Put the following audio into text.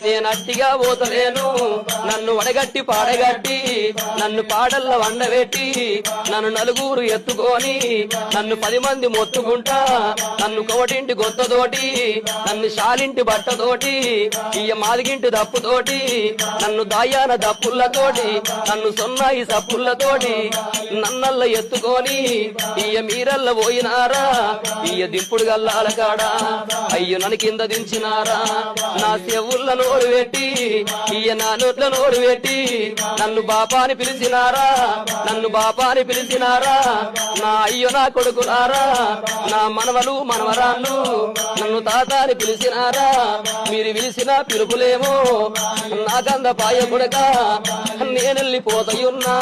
నేను అట్టిగా పోతలేను. నన్ను వడగట్టి పాడగట్టి నన్ను పాడల్ల వండబెట్టి నన్ను నలుగురు ఎత్తుకొని నన్ను పది మంది మొత్తుకుంటా నన్ను కోటింటి గొత్తతోటి నన్ను శాలింటి బట్టతోటి ఇయ్య మాదిగింటి దప్పుతోటి నన్ను దాయాన దప్పులతోటి నన్ను సొన్నాయి సప్పులతోటి నన్నల్ల ఎత్తుకొని ఇయ్య మీరల్ల పోయినారా ఇయ్య దింపుడు గల్లాల కాడా అయ్యో నన్ను కింద దించినారా నా చెవుళ్ళను నోరు పెట్టి ఈయ నా నోట్ల నోరు పెట్టి నన్ను బాపాని పిలిచినారా నన్ను బాపాని పిలిచినారా నా అయ్యో నా కొడుకులారా నా మనవలు మనవరాళ్ళు నన్ను తాతాని పిలిచినారా మీరు పిలిచిన పిలుపులేమో నా గంధ పాయ కొడక నేనెళ్ళిపోతయున్నా